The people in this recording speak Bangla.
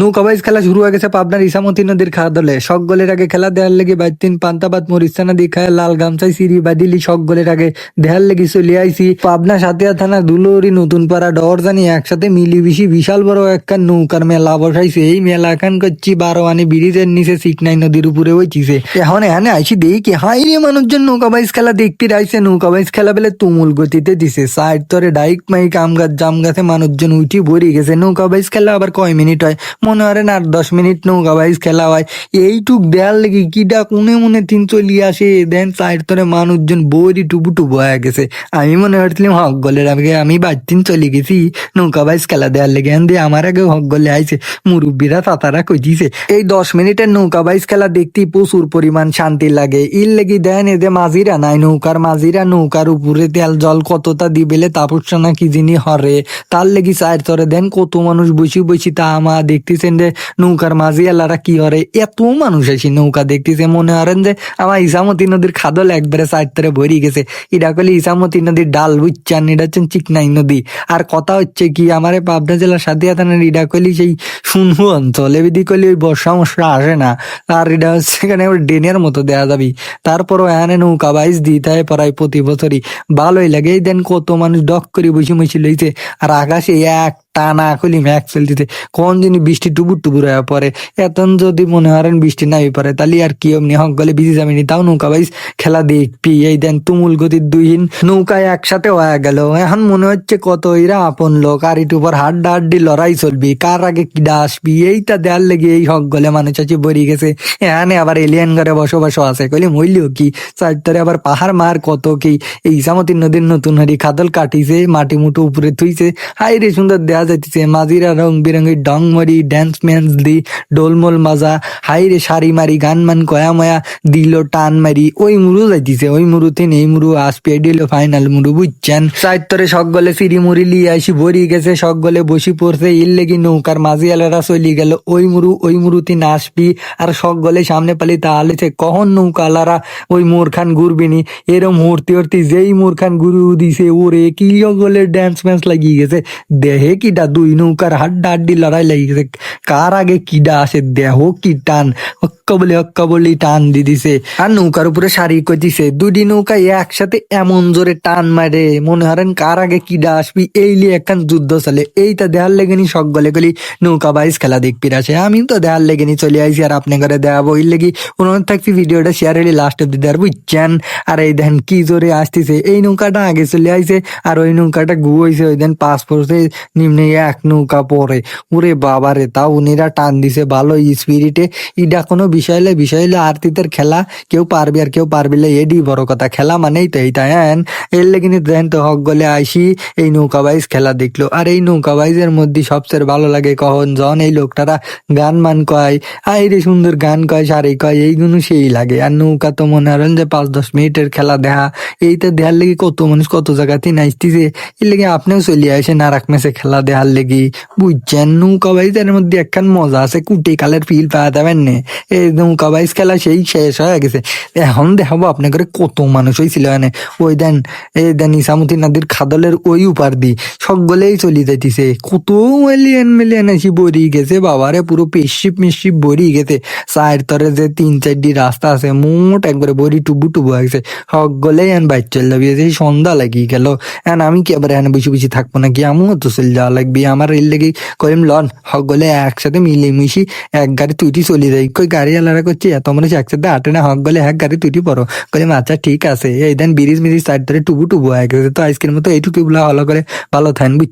নৌকা বাইজ খেলা শুরু হয়ে গেছে পাবনার ইসামতি নদীর খাওয়া দলে। শখ গোলের আগে খেলা দেওয়ার লেগে বাইতিন পান্তাবাদ মরিস্তানা দিয়ে খায় লাল গামছাই সিঁড়ি বাদিলি শখ গোলের আগে। দেহার লেগে চলে আইসি পাবনা সাতিয়া থানা দুলুরি নতুন পাড়া ডর জানি একসাথে মিলি বিশি বিশাল বড় একখান নৌকার মেলা বসাইছে। এই মেলা এখন করছি বারো আনি ব্রিজের নিচে সিকনাই নদীর উপরে হইছিছে এখন এখানে আইসি দেখি হাই রে মানুষজন, নৌকা বাইজ খেলা দেখতে আইসে। নৌকা বাইজ খেলা বেলে তুমুল গতিতে দিছে। সাইড তরে ডাইক মাইক, আম গাছ, জাম গাছে মানুষজন উঠি ভরি গেছে। নৌকা বাইজ খেলা আবার কয় মিনিট হয়? মনে হয় না আর দশ মিনিট নৌকা বাইজ খেলা হয়। এইটুক দেয়ার লেগে কিডা কোনে মনে তিন চলি আসে। দেন সাইড তরে মানুষজন বইরি টুবু টুবু হয়ে গেছে। আমি মনে করছিলাম, হক গলের আগে আমি বাইতিন চলে গেছি। নৌকা বাইজ খেলা দেওয়ার লেগে দিয়ে আমার আগে হক গলে আইছে। মুরব্বীরা তাতারা কইছে এই দশ মিনিটের নৌকা বাইজ খেলা দেখতে প্রচুর পরিমাণ শান্তি লাগে। ইর লেগে দেন এদের মাঝিরা নাই, নৌকার মাঝিরা নৌকার উপরে তেল জল কতটা দিবেলে তাপসা না কি জিনি হরে। তার লেগে সাইড তরে দেন কত মানুষ বসি বসি তা আমা দেখতেছেন যে নৌকার মাঝি এলারা কি হরে এত মানুষ আসি নৌকা দেখতেছে, মনে হরেন যে আমার ইসামতি নদীর খাদল একবারে সাইড তরে ভরি গেছে। এটা করলে ইসামতি নদীর ডাল বুঝছেন এটা হচ্ছেন চিকনাই নদী। আর কথা হচ্ছে কি, আমার পাবনা জেলার সাথিয়া থানার এটা করলি সেই শুনব অঞ্চল এবিধি করলে ওই বর্ষা মশা আসে না। আর এটা হচ্ছে এখানে ডেনের মতো দেয়া যাবি। তারপরও এখানে নৌকা বাইজ দিতে হয় প্রায় প্রতি বছরই। ভালোই লাগে, এই দেন কত মানুষ ডক করে বসে বসে লইছে। আর আকাশে এক টানা খুলি ম্যাক ফেলতেছে কোন জিনিস বৃষ্টি টুবুর টুবুর হয়ে পড়ে। এতন যদি মনে হারেন বৃষ্টি নাই পারে তাহলে আর কি অমনি হক গলে বিজি যাবেনি তাও নৌকা বাইজ খেলা দেখবি। এই দেন তুমুল গতির দুইহীন নৌকায় একসাথে হয়ে গেল। এখন মনে হচ্ছে কত এরা আপন লোক। আর একটু উপর হাড্ডা হাড্ডি লড়াই চলবি। কার আগে কিডা আসবি? এইটা দেয়ার লেগে এই হক গলে মানুষ আছে বরি গেছে। এখানে আবার এলিয়ান ঘরে বসবাস আছে। কইলে মইলিও কি? চারটারে আবার পাহাড় মার কত কি? এই ইসামতি নদীর নতুন হারি খাদল কাটিছে, মাটি মুঠো উপরে থুইছে। হাই রে সুন্দর দেয়া যাইতেছে মাঝিরা রং বেরঙের ডং মারি ড্যান্স ম্যান্স দি, ডোলমোল মাজা হাই রে শাড়ি মারি, গান মান কয়া ময়া, দিল টান মারি, ওই মুরু যাইতেছে, ওই মুরুতে নেই মুরু আসপে দিল ফাইনাল মুরু বুঝছেন। সাইতরে সক গলে সিঁড়ি মুড়ি লিয়ে আসি ভরি গেছে সক গলে বসি পড়ছে ইল লেগি নৌকার মাঝি আলারা চলি গেল, ওই মুরু, ওই মুরুতি নাচবি, আর সক গলে সামনে পালি তাহলে সে কখন নৌকা আলারা ওই মোর খান ঘুরবিনি, এরম হরতি হরতি যেই মোর খান গুরু দিছে, ওরে কি গলে ড্যান্স ম্যান্স লাগিয়ে গেছে, দেহে কিডা দুই নৌকার হাড্ডা হাড্ডি লড়াই লাগিয়ে গেছে কার আগে কিডা আসে দেহ কি টান? অক্কা বলে অক্কা বলি টান দি দিছে। আর নৌকার উপরে শাড়ি কইতিছে দুটি নৌকা একসাথে এমন জোরে টান মারে। মনে হারেন কার আগে কিডা আসবি, এই লিয়ে একখান যুদ্ধ চলে। এইটা দেহার লেগেনি সব গলে গলি নৌকা বাইস খেলা দেখবি আছে আমি তো দেহার লেগেনি চলে আইছি আর আপনি ঘরে দেখাবো বই লেগে। অনুরোধ থাকছি ভিডিওটা শেয়ার হলে লাস্ট অব্দি দেওয়ার বুঝছেন? আর এই দেখেন কি জোরে আসতেছে। এই নৌকাটা আগে চলে আইছে, আর ওই নৌকাটা গু হয়েছে ওই দেন পাঁচ পড়ছে নিম্নে এক নৌকা পরে ওরে বাবারে তা উনিরা টান দিছে। ভালো স্পিরিটে ইডা কোনো বিষয় হলে বিষয় হলে আরতিতের খেলা কেউ পারবে আর কেউ পারবে এডি বড় কথা। খেলা মানেই তো এইটা হ্যাঁ এর লেগে দেন তো হক গলে আইসি, এই নৌকা বাইজ খেলা দেখল। আর এই নৌকা বাইজের মধ্যে সবচেয়ে ভালো লাগে কখন জন? এই লোকটারা গান মান কয়, আই রে সুন্দর গান কয় সারি কয় এইগুলো সেই লাগে। আর নৌকা তো মনে হলেন যে পাঁচ দশ মিনিটের খেলা দেখা এইটা দেখার লেগে কত মানুষ কত জায়গাতে নাচতেছে। এর লেগে আপনিও চলে আসেন আর এক খেলা দেখার লেগে। বুঝছেন, নৌকা বাইজের মধ্যে একখান মজা আছে, কুটি কালের ফিল পাওয়া যাবেন এই নৌকা বাইজ খেলা সেই শেষ হয়ে গেছে। এখন দেখাবো আপনার আপনাকে কত মানুষ হয়েছিল এনে ওই দেন, এই দেন ইসামতি নদীর খাদলের ওই উপার দি সকলেই চলি যাইতেছে। কত মিলিয়ন মিলিয়ন এসে বরি গেছে, বাবারে, পুরো পেশিপ মেশিপ বরি গেছে। সাইড তরে যে তিন চারটি রাস্তা আছে, মোট একবারে বরি টুবু টুবু হয়ে গেছে। সকলেই এন বাইক চল যাবি সন্ধ্যা লাগিয়ে গেল। এন আমি কি আবার এখানে বেশি বেশি থাকব নাকি? আমিও তো চলে যাওয়া লাগবে। আমার রেল লেগে কইম, লন হক গলে একসাথে মিলে মিশি এক গাড়ি তুইটি চলে যাই। কই গাড়ি আলাদা করছি? এত মানুষ একসাথে আটে না হক গলে এক গাড়ি তুইটি পড়ো। কইম আচ্ছা ঠিক আছে। এই দেন ব্রিজ মিরিজ সাইড ধরে টুবু টুবু গেছে তো আইসক্রিম তো এইটুকু হলো করে। ভালো থাকেন বুঝ